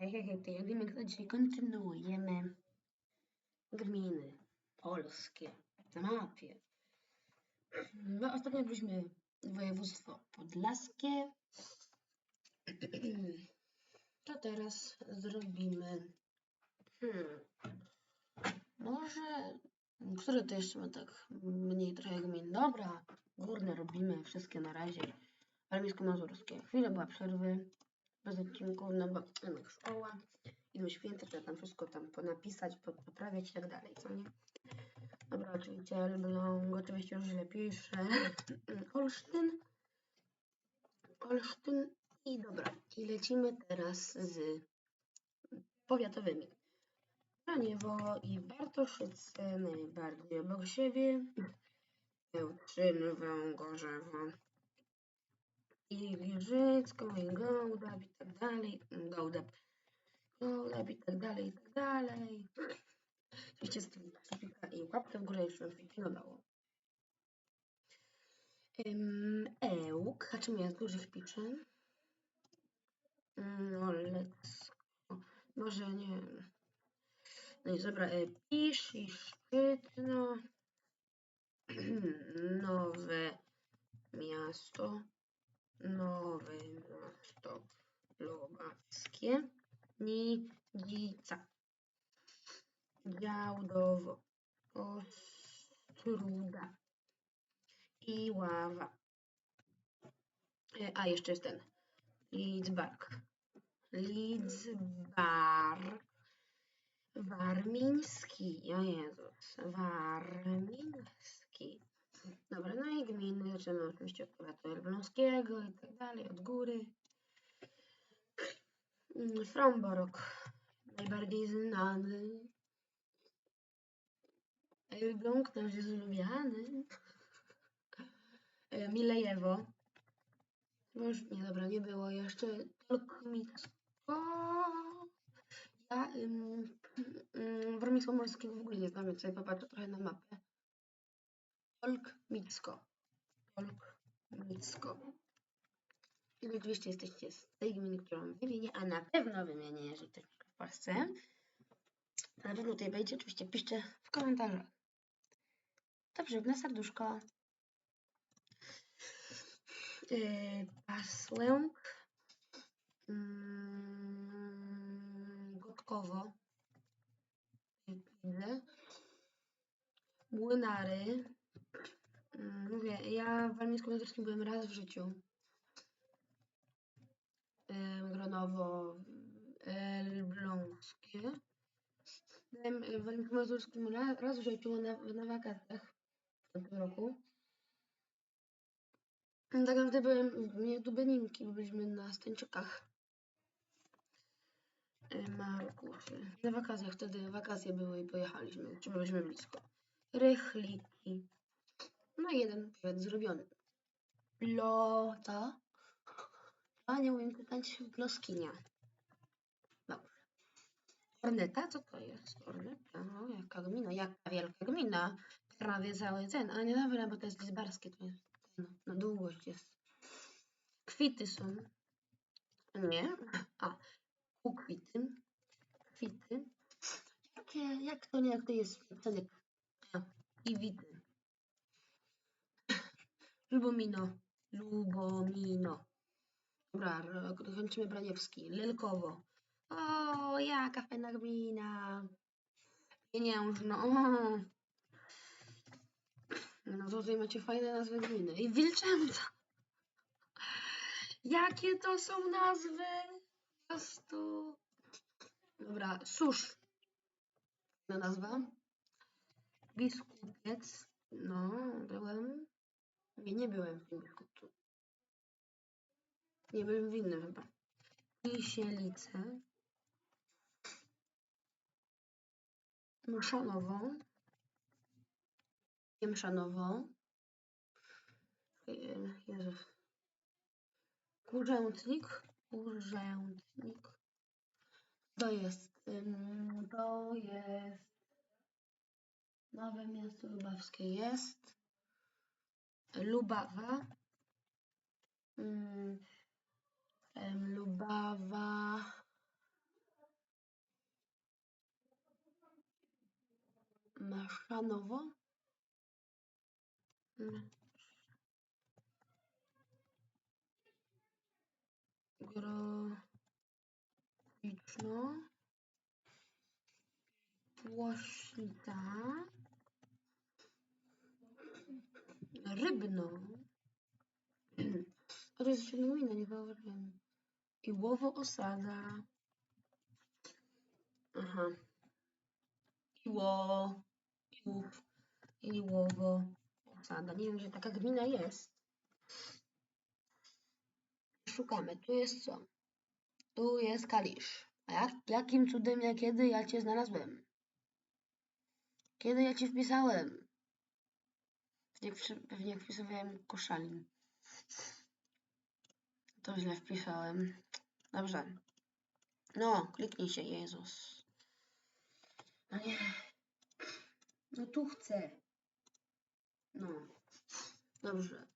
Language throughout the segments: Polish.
Hej, hej, hej, tej Glimek, to dzisiaj kontynuujemy gminy polskie na mapie. No, ostatnio byliśmy województwo podlaskie. To teraz zrobimy. Hmm. Może. Które to jeszcze ma tak mniej trochę gmin? Dobra, górne robimy wszystkie na razie. Warmińsko-Mazurskie. Chwilę była przerwy bez odcinków, no bo szkoła, idą święta, trzeba tam wszystko tam napisać, poprawiać i tak dalej, co nie? Dobra, oczywiście Elbląg, oczywiście już źle piszę. Olsztyn. Olsztyn i dobra. I lecimy teraz z powiatowymi. Raniewo i Bartoszyce najbardziej obok siebie. Ełczyn, Węgorzewo i Giżycko i Gołdab i tak dalej. Gołdab. Gołdab i tak dalej, i tak dalej. Oczywiście z tym i łapkę w górę już nam pilnowało. Um, Ełk, a czym jest dużych piszę? No, let's... Może nie No i dobra, e, pisz i szczytno. Nowe miasto. Nowe miasto lubawskie. Nidzica. Działdowo. Ostruda. I ława. E, a, jeszcze jest ten. Lidzbark. Lidzbark. Warmiński. O Jezus. Warmiński. Dobra, no i gminy. Zaczynamy oczywiście od powiatu elbląskiego i tak dalej, od góry. Mm, Fromborok. Najbardziej znany. Elbląg też jest lubiany. E, Milejewo. Już nie, dobra, nie było jeszcze. Tolkmicko. Ja ym, ym, Warmińsko-Morskiego w ogóle nie znam, więc sobie popatrzę trochę na mapę. Tolkmicko. Tolkmicko. I oczywiście jesteście z tej gminy, którą wymienię, a na pewno wymienię, jeżeli ktoś w Polsce. Na pewno tutaj wejdzie, oczywiście piszcie w komentarzach. Dobrze, na serduszko. Yy, Pasłęk. Yy, Gotkowo. Młynary. Yy, mówię, ja w Warmińsku-Mazurskim byłem raz w życiu. Gronowo. Elbląskie. Byłem w Warmińsku-Mazurskim raz, raz w życiu na, na wakacjach w tym roku. Tak naprawdę byłem w Dubeninki, byliśmy na Stańczykach. Markuszy. Na wakacjach wtedy wakacje były i pojechaliśmy, czy byliśmy blisko. Rychliki. No i jeden powiat zrobiony. Lota. A nie umiem czytać Gloskinia. Dobrze. Orneta? Co to jest? Orneta? No, jaka gmina? Jaka wielka gmina? Prawie cały ten. A nie dobra, bo to jest lizbarskie. To jest no, na długość jest. Kwity są. Nie. A. Ukwity. Kwity. Jakie, jak to nie, jak to jest. I wity. Lubomino. Lubomino. Dobra, kończymy Braniewski. Lelkowo. O, jaka fajna gmina. Pieniężno. O. No tutaj macie fajne nazwy gminy. I Wilczęta. Jakie to są nazwy? Po prostu. Dobra, Susz. Na nazwa. Biskupiec. No. Nie, nie byłem w biskupcu. Nie byłem w innym chyba. Kisielice. Maszanowo. Jemszanowo. Jezus. Urzędnik. Urzędnik. To jest. To jest. Nowe miasto lubawskie jest. Lubawa. Mm, Lubawa. Maszanowo. Mm. Groficzno. Rybno. A to jest jeszcze gmina, nie zauważyłem. I łowo osada. Aha. Iło. Iłów. Iłowo. Osada. Nie wiem, gdzie taka gmina jest. Szukamy. Tu jest co? Tu jest Kalisz. A jak, jakim cudem, ja kiedy ja cię znalazłem? Kiedy ja ci wpisałem? Pewnie, wpisywałem koszalin. To źle wpisałem. Dobrze. No, kliknij się, Jezus. No nie. No tu chcę. No. Dobrze.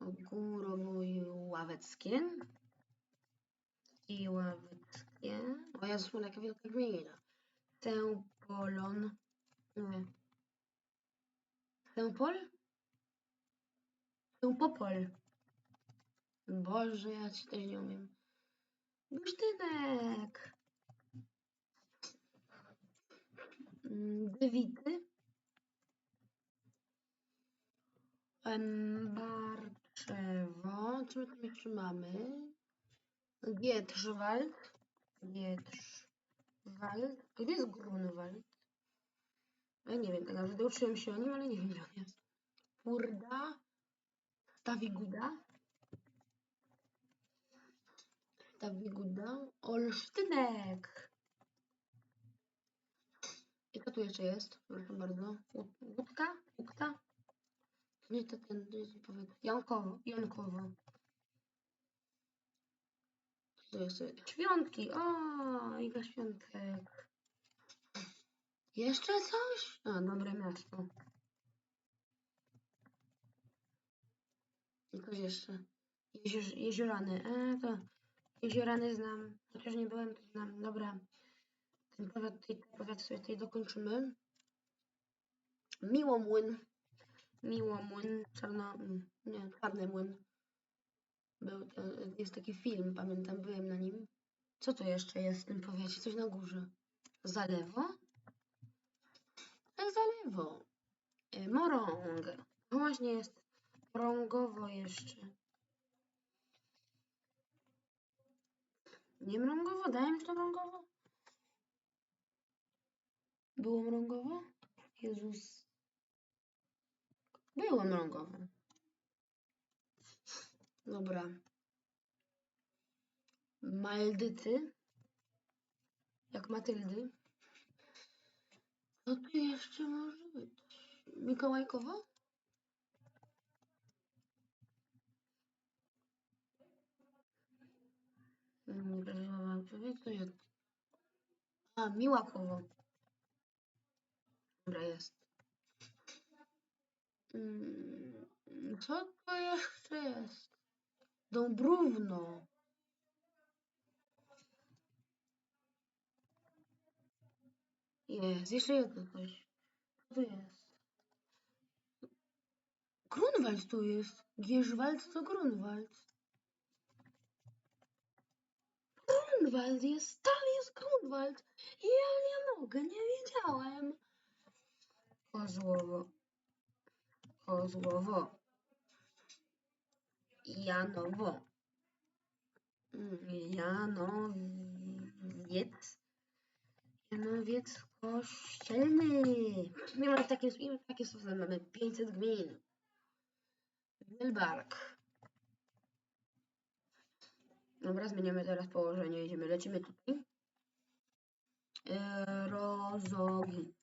Górowo i Ławeckie. I Ławeckie. O Jezus, jaka wielka gmina. Tempolon. Nie. Tempol? Tempopol. Boże, ja ci też nie umiem. Bursztynek. Dywity. Barczewo. Co my tam jeszcze mamy? Gietrzwald. Gietrzwald. Gdzie jest Grunwald? Ja nie wiem, tak naprawdę uczyłem się o nim, ale nie wiem, gdzie on jest. Purda. Stawiguda. Stawiguda. Olsztynek. I co tu jeszcze jest? Proszę bardzo. Łód- Łódka? Łódka? Nie, to ten, to jest powiedz. Jankowo, Jankowo. Co to jest? Świątki, o, ile świątek. Jeszcze coś? A, dobre miasto. I coś jeszcze. Jezior, jeziorany. E, to jeziorany znam. Chociaż nie byłem, to znam. Dobra. Ten powiat, tej, powiat sobie tutaj dokończymy. Miłomłyn. Miłomłyn. Czarno... mm, Nie, czarny młyn. Był, to, jest taki film, pamiętam, byłem na nim. Co to jeszcze jest w tym powiecie? Coś na górze. Zalewo? Zalewo. Y, Morąg. Właśnie jest mrągowo jeszcze. Nie mrągowo? Dałem to mrągowo? Było mrągowo? Jezus. Było mrągowo. Dobra. Maldyty. Jak Matyldy. Co tu jeszcze może być? Mikołajkowo? Prawidłowa odpowiedź to jest... A, Miłakowo. Dobra, jest. Mm, Co to jeszcze jest? Dąbrówno. Jest, jeszcze jedno coś. Co to jest? Grunwald tu jest. Gierzwald to Grunwald. Grunwald jest, tam jest Grunwald. Ja nie mogę, nie wiedziałem. Kozłowo. Kozłowo. Janowo. Janowiec. Janowiec kościelny. Nie ma takie, nie ma takie słowa, mamy 500 gmin. Wielbark. Dobra, zmieniamy teraz położenie. Jedziemy, lecimy tutaj. E, rozogi.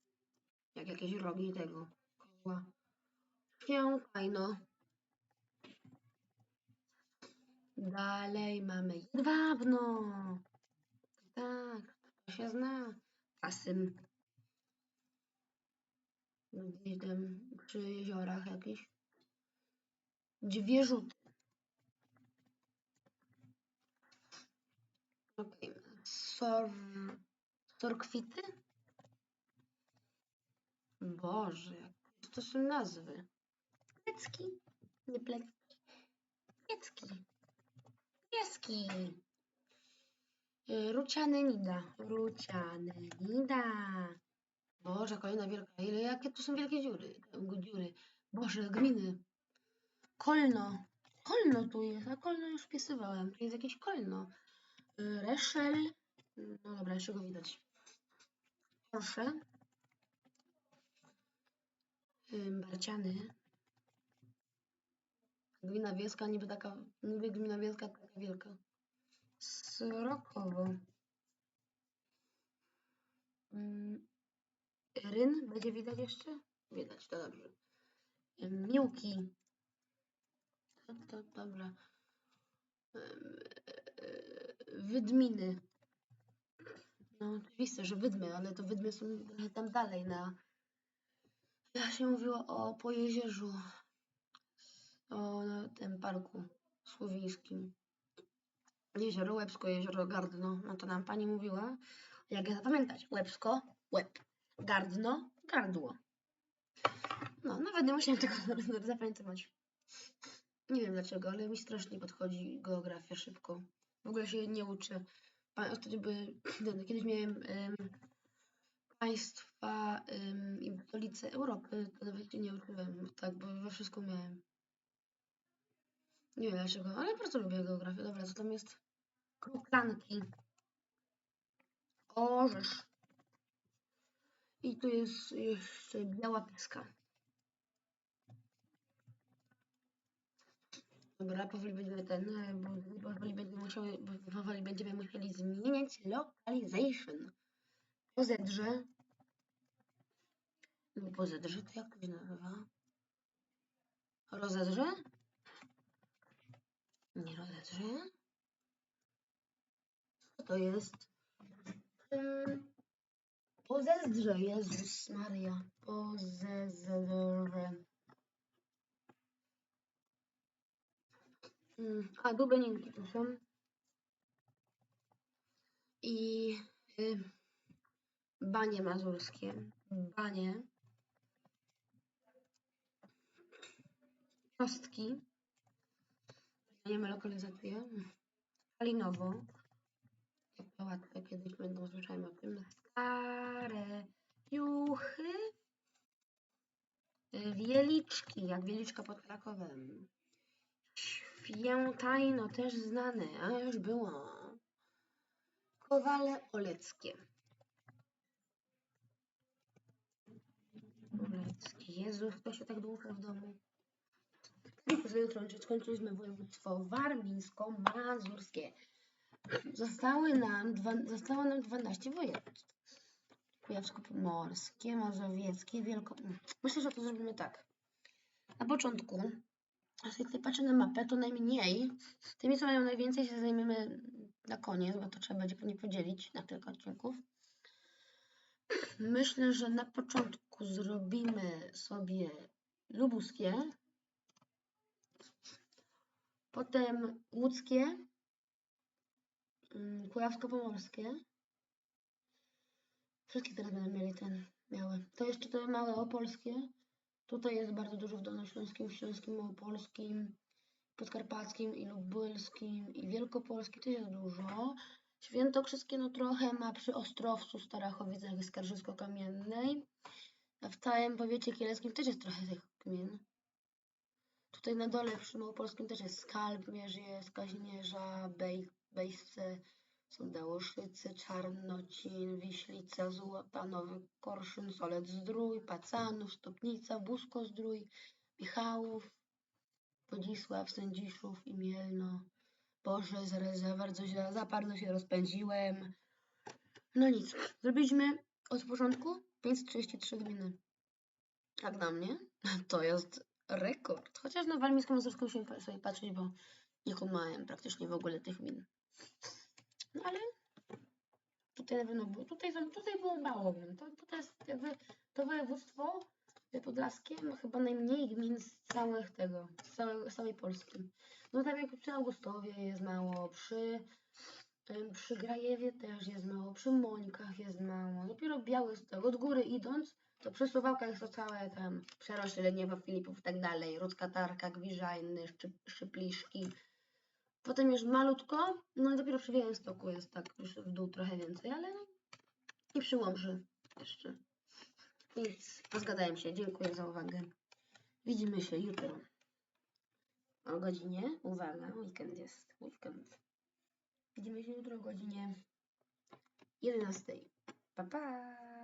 Jak jakieś rogi tego. Kozła. Świętajno. Dalej mamy jedwabno. Tak, to się zna. Asym. Gdzieś tam przy jeziorach jakiś. Dwie rzuty. Okej. Sor... Sorkwity? Boże, jak to są nazwy. Plecki. Nie plecki. Piecki. Pieski. Y, Ruciane Nida. Ruciane Nida. Boże, kolejna wielka. Ile, jakie tu są wielkie dziury? Dziury. Boże, gminy. Kolno. Kolno tu jest, a kolno już wpisywałem. Tu jest jakieś kolno. Y, Reszel. No dobra, jeszcze go widać. Proszę. Ym, Barciany. Gmina Wieska, niby taka, niby gmina Wieska taka wielka. Srokowo. Ym, Ryn będzie widać jeszcze? Widać, to dobrze. Miłki. To, to dobra. Ym, e, Wydminy. No oczywiście, że wydmy, ale to wydmy są tam dalej na... Jak się mówiło o Pojezierzu. O no, tym parku słowińskim. Jezioro Łebsko, Jezioro Gardno. No to nam pani mówiła. Jak je zapamiętać? Łebsko, łeb. Gardno, gardło. No, nawet nie musiałem tego zapamiętywać. Nie wiem dlaczego, ale mi strasznie podchodzi geografia szybko. W ogóle się nie uczę. Ostatnio by, kiedyś miałem em, państwa i stolice Europy, to nawet się nie uczyłem, tak, bo we wszystko miałem. Nie wiem dlaczego, ale bardzo lubię geografię. Dobra, co tam jest? Kruklanki. Orzesz. I tu jest jeszcze biała piska. Dobra, powoli będziemy ten, e, bo bo powoli będziemy bo powoli będziemy musieli zmieniać localization. Pozedrze. Nie pozedrze, to jak to się nazywa? Rozedrze? Nie rozedrze? To jest? Pozezdrze, Jezus Maria. Pozezdrze. A, dubeninki tu są. I y, banie mazurskie. Banie. Kostki. Zmieniamy lokalizację. Kalinowo. Jak to łatwe, kiedyś będą słyszałem o tym. Stare piuchy. Y, Wieliczki, jak Wieliczka pod Krakowem. Świętajno też znane, a już było. Kowale Oleckie. Oleckie. Jezu, kto się tak długo w domu? Za jutro skończyliśmy województwo warmińsko-mazurskie. Zostały nam, dwa, zostało nam 12 województw. Kujawsko-pomorskie, mazowieckie, wielko... Myślę, że to zrobimy tak. Na początku jak tutaj patrzę na mapę, to najmniej, tymi co mają najwięcej się zajmiemy na koniec, bo to trzeba będzie pewnie podzielić na kilka odcinków. Myślę, że na początku zrobimy sobie lubuskie, potem łódzkie, mm, kujawsko-pomorskie. Wszystkie teraz będą mieli ten, miały. To jeszcze te małe opolskie. Tutaj jest bardzo dużo w Dolnośląskim, Śląskim, Małopolskim, Podkarpackim i Lubelskim i Wielkopolskim też jest dużo. Świętokrzyskie no trochę ma przy Ostrowcu, Starachowicach i Skarżysko-Kamiennej. A w całym powiecie kieleckim też jest trochę tych gmin. Tutaj na dole przy Małopolskim też jest Skalp, Mierzję, Kazimierza, Bej, Bejsce, są Dałoszyce, Czarnocin, Wiślica, Złota, Nowy Korszyn, Solec Zdrój, Pacanów, Stopnica, Busko Zdrój, Michałów, Wodzisław, Sędziszów i Mielno. Boże, zaraz za bardzo się, za bardzo się rozpędziłem. No nic, zrobiliśmy od początku 533 gminy. Jak na mnie, to jest rekord. Chociaż na warmińską mazurską się sobie patrzeć, bo nie kumałem praktycznie w ogóle tych gmin. No ale tutaj na pewno było, tutaj, tutaj było mało. To, to jest jakby to województwo podlaskie ma chyba najmniej gmin z całych tego, z całej, z całej Polski. No tam jak przy Augustowie jest mało, przy Przy Grajewie też jest mało, przy Mońkach jest mało. Dopiero Białystok, od góry idąc, to przy Suwałkach jest to całe tam Przerośle, Leniewo, Filipów i tak dalej. Rudzka Tarka, Gwiżajny. Potem już malutko, no i dopiero przy Białymstoku jest tak już w dół trochę więcej, ale i przy Łomży jeszcze. Nic, rozgadałem się. Dziękuję za uwagę. Widzimy się jutro. O godzinie, uwaga, weekend jest, weekend. Widzimy się jutro o godzinie 11. Pa, pa!